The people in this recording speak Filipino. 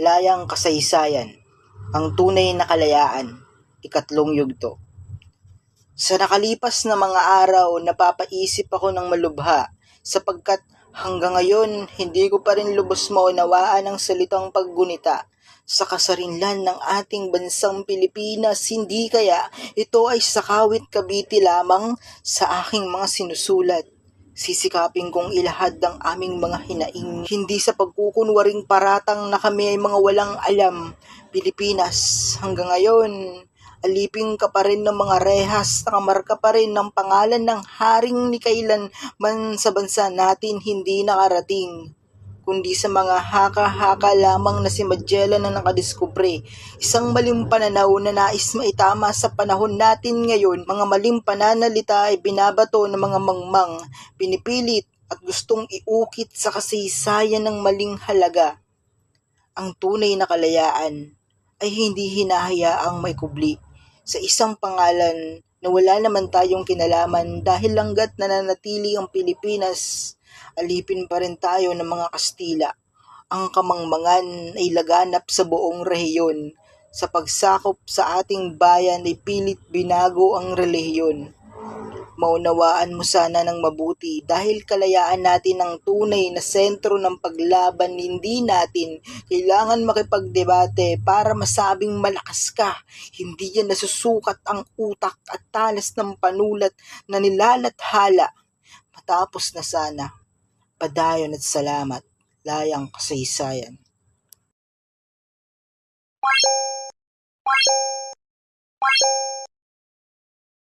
Layang kasaysayan, ang tunay na kalayaan, ikatlong yugto. Sa nakalipas na mga araw, napapaisip ako ng malubha sapagkat hanggang ngayon hindi ko pa rin lubos maunawaan ang salitang paggunita sa kasarinlan ng ating bansang Pilipinas. Hindi kaya ito ay sakawit kabiti lamang sa aking mga sinusulat. Sisikapin kong ilahad ang aming mga hinaing, hindi sa pagkukunwaring paratang na kami ay mga walang alam. Pilipinas, hanggang ngayon, aliping ka pa rin ng mga rehas, nakamarka pa rin ng pangalan ng haring ni kailan man sa bansa natin hindi nakarating kundi sa mga haka-haka lamang na si Magellan ang nakadiskubre. Isang maling pananaw na nais maitama sa panahon natin ngayon, mga maling pananalita ay binabato ng mga mangmang, pinipilit at gustong iukit sa kasaysayan ng maling halaga. Ang tunay na kalayaan ay hindi hinahayaang may kubli sa isang pangalan na wala naman tayong kinalaman dahil langgat nananatili ang Pilipinas, alipin pa rin tayo ng mga Kastila. Ang kamangmangan ay laganap sa buong rehiyon. Sa pagsakop sa ating bayan ay pilit binago ang relihiyon. Maunawaan mo sana ng mabuti dahil kalayaan natin ang tunay na sentro ng paglaban hindi natin kailangan makipagdebate para masabing malakas ka. Hindi yan nasusukat ang utak at talas ng panulat na nilalathala. Matapos na sana, padayon at salamat, layang kasaysayan.